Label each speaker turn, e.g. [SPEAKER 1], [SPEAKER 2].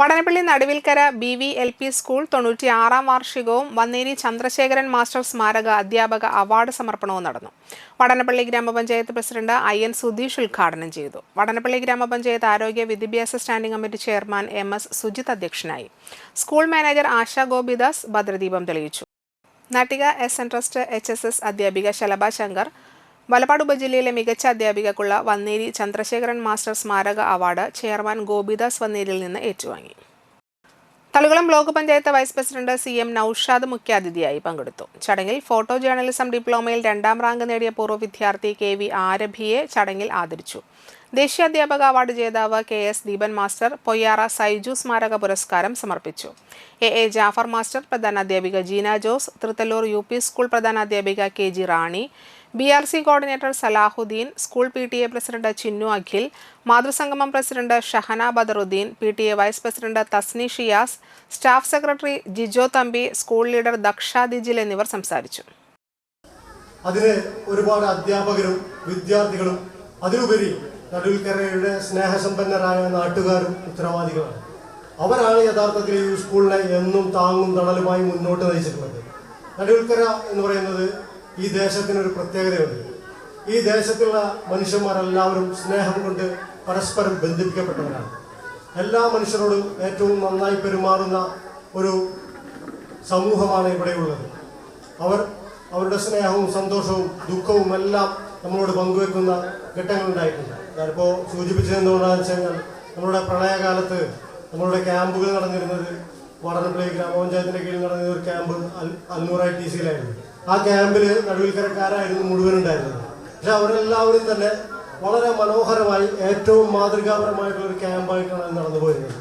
[SPEAKER 1] Vadanappally Naduvilkkara B V L P school തൊണ്ണൂറ്റി ആറാം വാർഷികവും Vanneri Chandrasekharan master സ്മാരക അധ്യാപക അവാർഡ് സമർപ്പണവും നടന്നു. വടനപ്പള്ളി ഗ്രാമപഞ്ചായത്ത് പ്രസിഡന്റ് ഐ എൻ സുധീഷ് ഉദ്ഘാടനം ചെയ്തു. വടനപ്പള്ളി ഗ്രാമപഞ്ചായത്ത് ആരോഗ്യ വിദ്യാഭ്യാസ standing committee chairman M S Sujith അധ്യക്ഷനായി. സ്കൂൾ മാനേജർ ആശാ ഗോപിദാസ് ഭദ്രദീപം തെളിയിച്ചു. Nattika S N trust H S S അധ്യാപിക ശലഭ ശങ്കർ വലപ്പാട് ഉപജില്ലയിലെ മികച്ച അധ്യാപികക്കുള്ള വന്നേരി ചന്ദ്രശേഖരൻ മാസ്റ്റർ സ്മാരക അവാർഡ് ചെയർമാൻ ഗോപിദാസ് വന്നേരിയിൽ നിന്ന് ഏറ്റുവാങ്ങി. Thalikulam block panchayat vice president C M Naushad മുഖ്യാതിഥിയായി പങ്കെടുത്തു. ചടങ്ങിൽ ഫോട്ടോ ജേർണലിസം ഡിപ്ലോമയിൽ രണ്ടാം റാങ്ക് നേടിയ പൂർവ വിദ്യാർത്ഥി കെ വി ആരഭിയെ ചടങ്ങിൽ ആദരിച്ചു. ദേശീയ അധ്യാപക അവാർഡ് ജേതാവ് K S Deepan master Poyyara Saiju സ്മാരക പുരസ്കാരം സമർപ്പിച്ചു. A A Jafar master പ്രധാനാധ്യാപിക Jeena Jose Thrithallur U P school പ്രധാനാധ്യാപിക K G Rani B R C coordinator Salahuddin school P T A president Chinnu Akhil മാതൃസംഗമം president Shahana Badaruddin P T A vice president Tasni Shiyas staff secretary Jijo Thampi school leader Daksha Dijil എന്നിവർ സംസാരിച്ചു.
[SPEAKER 2] അതിന് ഒരുപാട് അധ്യാപകരും വിദ്യാർത്ഥികളും അതിലുപരി നടുവിൽക്കരയുടെ സ്നേഹസമ്പന്നരായ നാട്ടുകാരും ഉത്തരവാദികളാണ്. അവരാണ് യഥാർത്ഥത്തിൽ ഈ സ്കൂളിനെ എന്നും താങ്ങും തണലുമായി മുന്നോട്ട് നയിച്ചിട്ടുള്ളത്. നടുവിൽക്കര എന്ന് പറയുന്നത് ഈ ദേശത്തിനൊരു പ്രത്യേകതയുണ്ട്. ഈ ദേശത്തുള്ള മനുഷ്യന്മാരെല്ലാവരും സ്നേഹം കൊണ്ട് പരസ്പരം ബന്ധിപ്പിക്കപ്പെട്ടവരാണ്. എല്ലാ മനുഷ്യരോടും ഏറ്റവും നന്നായി പെരുമാറുന്ന ഒരു സമൂഹമാണ് ഇവിടെയുള്ളത്. അവർ അവരുടെ സ്നേഹവും സന്തോഷവും ദുഃഖവും എല്ലാം നമ്മളോട് പങ്കുവെക്കുന്ന ഘട്ടങ്ങളുണ്ടായിട്ടുണ്ട്. ഞാനിപ്പോൾ സൂചിപ്പിച്ചതെന്തുകൊണ്ടാണെന്ന് വെച്ച് കഴിഞ്ഞാൽ നമ്മളുടെ പ്രളയകാലത്ത് നമ്മളുടെ ക്യാമ്പുകൾ നടന്നിരുന്നത് വടനപ്പള്ളി ഗ്രാമപഞ്ചായത്തിന്റെ കീഴിൽ നടന്ന ഒരു ക്യാമ്പ് അൽ അൽനൂറായി ടി സിയിലായിരുന്നു ആ ക്യാമ്പിൽ നടുവിൽക്കരക്കാരായിരുന്നു മുഴുവൻ ഉണ്ടായിരുന്നത് പക്ഷെ അവരെല്ലാവരും തന്നെ വളരെ മനോഹരമായി ഏറ്റവും മാതൃകാപരമായിട്ടുള്ള ഒരു ക്യാമ്പായിട്ടാണ് നടന്നു പോയിരുന്നത്